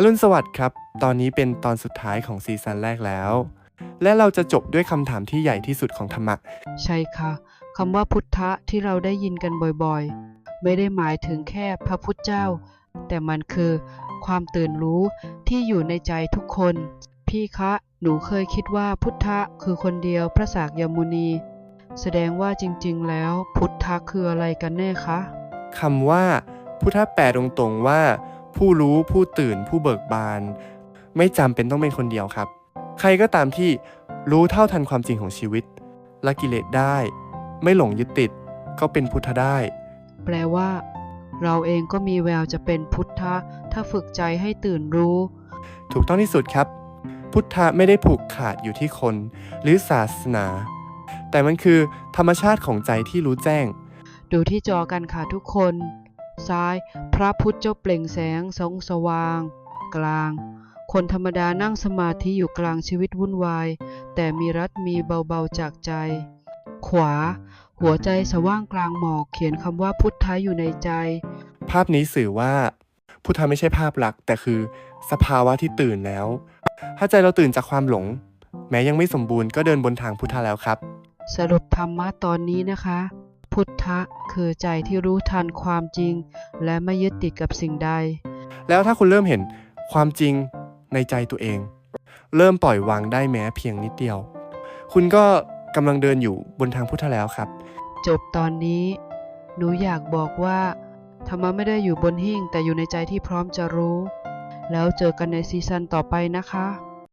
อรุณสวัสดิ์ครับ ตอนนี้เป็นตอนสุดท้ายของซีซั่นแรกแล้ว และเราจะจบด้วยคำถามที่ใหญ่ที่สุดของธรรมะ ใช่ค่ะคำว่าพุทธะที่เราได้ยินกันบ่อยๆ ไม่ได้หมายถึงแค่พระพุทธเจ้า แต่มันคือความตื่นรู้ที่อยู่ในใจทุกคน พี่คะ หนูเคยคิดว่าพุทธะคือคนเดียวพระสากยมุนี แสดงว่าจริงๆ แล้วพุทธะคืออะไรกันแน่คะคำว่าพุทธะแปลตรงๆว่า ผู้รู้ผู้ตื่นผู้เบิกบาน ไม่จำเป็นต้องเป็นคนเดียวครับ ใครก็ตามที่รู้เท่าทันความจริงของชีวิตละกิเลสได้ ไม่หลงยึดติดก็เป็นพุทธได้ แปลว่า เราเองก็มีแววจะเป็นพุทธะถ้าฝึกใจให้ตื่นรู้ ถูกต้องที่สุดครับ พุทธะไม่ได้ผูกขาดอยู่ที่คน หรือศาสนา แต่มันคือธรรมชาติของใจที่รู้แจ้ง ดูที่จอกันค่ะทุกคน ซ้าย พระพุทธเจ้าเปล่งแสงสองสว่าง กลาง คนธรรมดานั่งสมาธิอยู่กลางชีวิตวุ่นวาย แต่มีรัดมีเบาๆจากใจ ขวา หัวใจสว่างกลางหมอกเขียนคำว่าพุทธะอยู่ในใจ ภาพนี้สื่อว่า พุทธะไม่ใช่ภาพลักษณ์แต่คือสภาวะที่ตื่นแล้ว ถ้าใจเราตื่นจากความหลง แม้ยังไม่สมบูรณ์ก็เดินบนทางพุทธะแล้วครับ สรุปธรรมะตอนนี้นะคะ พุทธะคือใจที่รู้ทันความจริง และไม่ยึดติดกับสิ่งใด แล้วถ้าคุณเริ่มเห็นความจริงในใจตัวเอง เริ่มปล่อยวางได้แม้เพียงนิดเดียว คุณก็กำลังเดินอยู่บนทางพุทธะแล้วครับ จบตอนนี้ หนูอยากบอกว่าธรรมะไม่ได้อยู่บนหิ้งแต่อยู่ในใจที่พร้อมจะรู้ แล้วเจอกันในซีซั่นต่อไปนะคะ